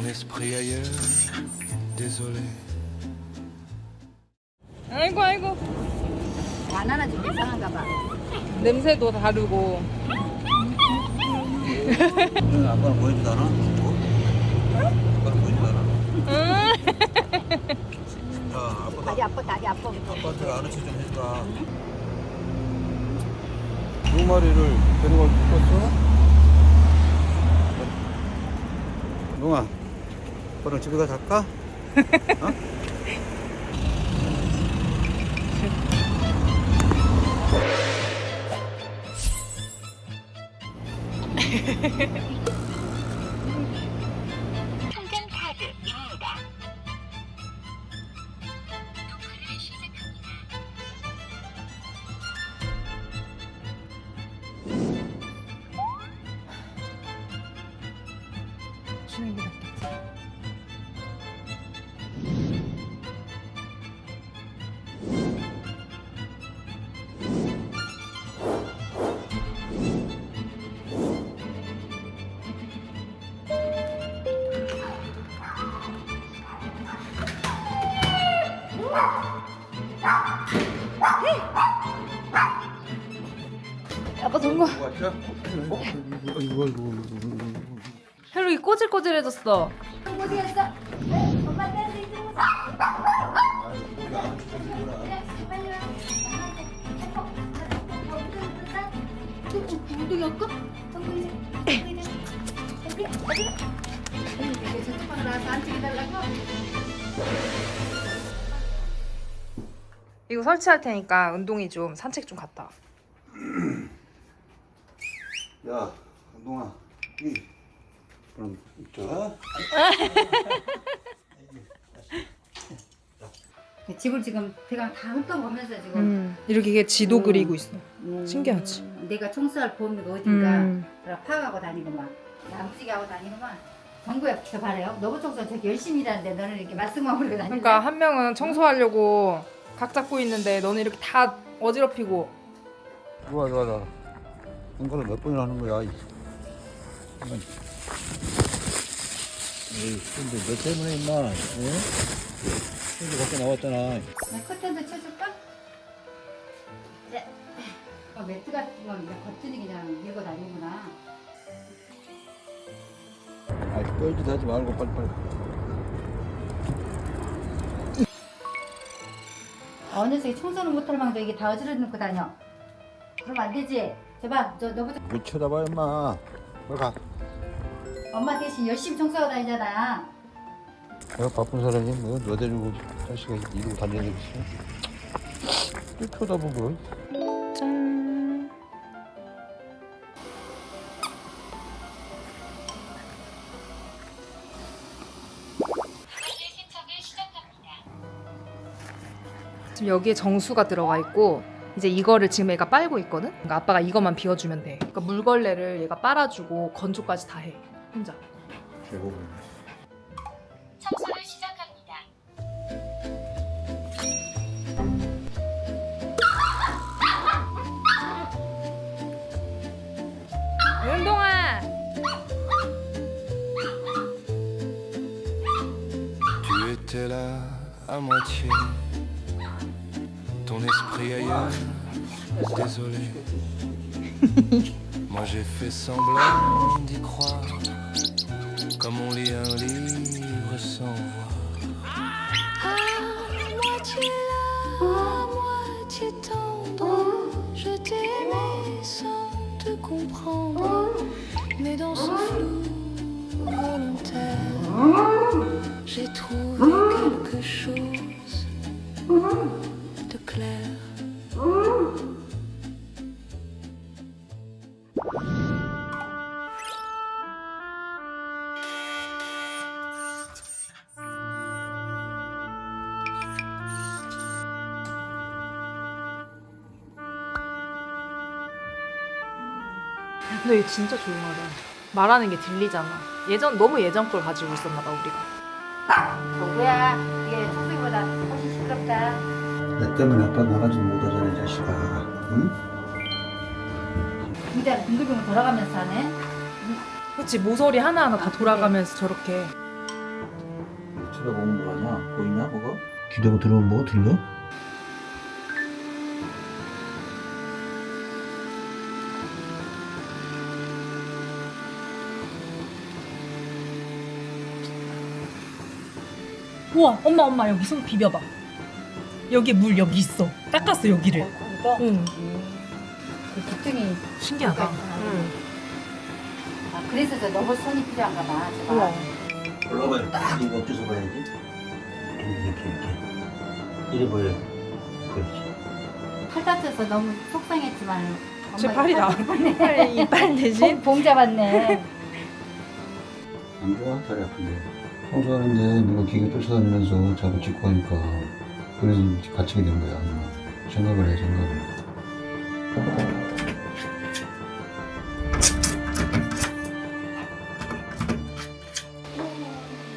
Ton esprit ailleurs, désolé. 아이고 아이고 바나나 좀 이상한가 봐. 냄새도 다르고 아빠는 보여주다 나 아빠는 보여주다 나 음. 자, 아빠가 다리 아파, 다리 아파. 아빠한테 아는 척좀 해주라 두 마리를 데리고 죽었어? 농아, 너랑 집에 가서 할까? 어? 이거 이거 헬로이 꼬질꼬질해졌어 어디 갔어? 엄마 댄스 있는 거 나와서 안 찍어달라고? 이거 설치할 테니까 운동이 좀 산책 좀 갔다 와. 야, 농아, 이 그럼 자, 집을 지금 대강 다 훑어보면서 지금 음, 이렇게 이게 지도 음. 그리고 있어 음, 신기하지? 내가 청소할 범위가 어딘가 음. 파악하고 다니고만 야무지게 하고 다니고만 정부에 저 봐라요 너무 청소 되게 열심히 일하는데 너는 이렇게 말씀만 부리고 다니는 그러니까 한 명은 청소하려고 각 잡고 있는데 너는 이렇게 다 어지럽히고 좋아 좋아 좋아. 이거를 몇 번이나 하는 거야? 이. 에이 근데 너 때문에 임마 어? 손도 밖에 나왔잖아 네, 커튼도 쳐줄까? 네. 어, 매트 같은 건 그냥 거뜬히 그냥 밀고 다니구나 아 떨짓 하지 말고 빨리빨리 어느 새 청소는 못할 망정 이게 다 어지러 놓고 다녀 그러면 안 되지 저봐 저 너부터 못 쳐다봐 임마. 빨리 가. 엄마 대신 열심히 청소하고 다니잖아. 내가 바쁜 사람이 뭐너 데리고 자식아 이러고 다니는 적 있어? 또 쳐다보고 짠. 지금 여기에 정수가 들어가 있고 이제 이거를 지금 얘가 빨고 있거든. 그러니까 아빠가 이것만 비워주면 돼. 그러니까 물걸레를 얘가 빨아주고 건조까지 다 해. 혼자. 제법 청소를 시작합니다. 윤동아. Tu étais là à moitié. Ton esprit ailleurs, désolé. Moi j'ai fait semblant d'y croire. Comme on lit un livre sans voir. À moitié là, à moitié tendre, je t'aimais sans te comprendre. Mais dans ce flou volontaire, j'ai trouvé quelque chose 근데 얘 진짜 조용하다. 말하는 게 들리잖아. 예전 너무 예전 걸 가지고 있었나 봐 우리가. 정부야 이게 청소기보다 훨씬 시끄럽다 내 때문에 아빠 나가지 못하잖아, 이 자식아. 응? 진짜 빙글빙글 돌아가면서 하네 그렇지 모서리 하나 하나 다 돌아가면서 저렇게 쳐다보면 뭐하냐? 보이냐 뭐가? 기대고 들어오면 뭐 들려? 우와 엄마 엄마 여기 손 비벼봐 여기 물 여기 있어 닦았어 여기를 이거 응그 기둥이 신기하다 아 그래서 저 너무 손이 필요한가 봐. 저거. 우와 올라가면 딱 이거 엎쳐서 봐야지. 이렇게 이렇게. 이래 보여. 그렇지. 팔 다쳐서 너무 속상했지만 제 엄마 팔이 나. 팔 이빨 대신 봉, 봉 잡았네. 안 좋아? 다리 아픈데. 청소하는데 누가 기계 쫓아다니면서 자꾸 짚고 하니까 그래서 갇히게 된 거야. 생각을 해, 생각을.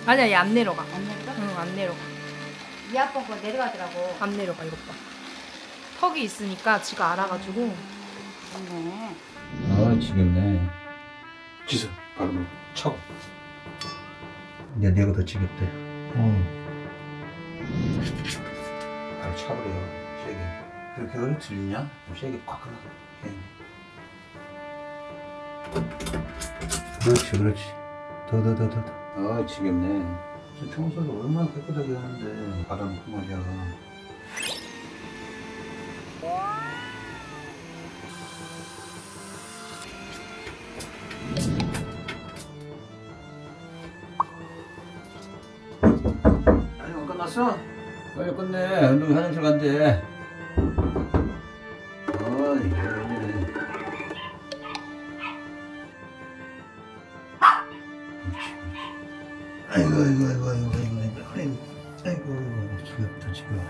아니야 얘 안 내려가 안 내려가? 응안 내려가 이 아빠 거 내려가더라고. 안 내려가 이것 봐 턱이 있으니까 지가 알아가지고 좋네. 아, 지겹네. 지수, 바로 쳐. 야, 내가 더 지겹대. 어. 바로 차버려, 세게. 그렇게 어리 들리냐? 세게 꽉 하나. 그렇지, 그렇지. 더, 더, 더, 더. 더. 아, 지겹네. 저 청소를 얼마나 깨끗하게 하는데, 받아놓고 말이야. 끝났어? 빨리 끝내. 운동 화장실 간대. 어이, 이래. 아이고, 아이고, 아이고, 아이고, 아이고, 아이고, 아이고, 아이고, 지겹다, 지겨워.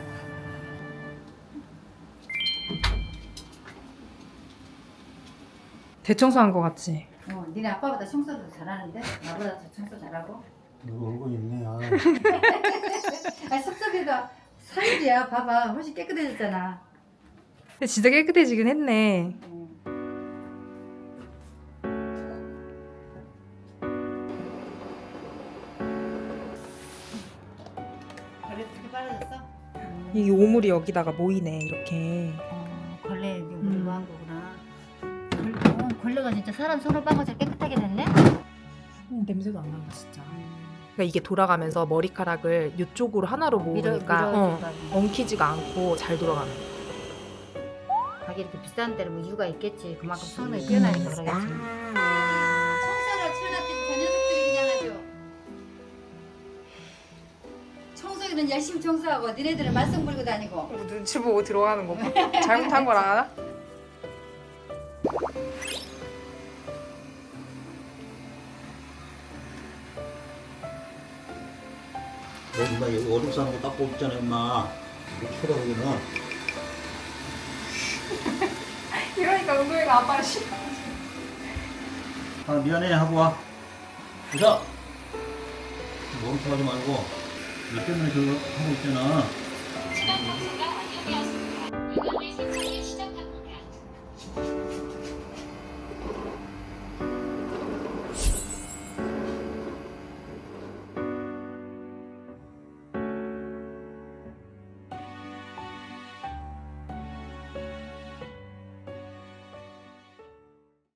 대청소한 거 같지 어, 니네 아빠보다 청소도 잘하는데 나보다 더 청소 잘하고. 이거 얼굴 있네, 아. 아 섭섭이가 살이야. 봐봐, 훨씬 깨끗해졌잖아. 근데 진짜 깨끗해지긴 했네 응. 벌레 되게 빨라졌어? 이게 오물이 여기다가 모이네 이렇게 어, 걸레 여기 음. 물고 한 거구나. 벌, 어, 걸레가 진짜 사람 손을 빠고서 깨끗하게 됐네? 음, 냄새도 안 난다 진짜 그러니까 이게 돌아가면서 머리카락을 이쪽으로 하나로 모으니까 어, 밀어주니까. 엉키지가 않고 잘 돌아가는 거야 가게 이렇게 비싼 데는 뭐 이유가 있겠지. 그만큼 성능이 음. 뛰어나니까 그러겠지. 청소를 출납해 저 녀석들이 그냥 아주. 청소기는 열심히 청소하고 니네들은 말썽 부리고 다니고. 뭐 눈치 보고 들어가는 거 봐. 잘못한 걸 알아? 너 엄마 여기 얼음 싸는 거 닦고 있잖아, 엄마. 이거 쳐다보기는. 이러니까 은도이가 아빠를 싫어 아, 미안해, 하고 와. 보자. 멈춰가지 말고. 너 때문에 저거 하고 있잖아. 지방 방송과 안녕이었습니다. 물건을 생산일 시작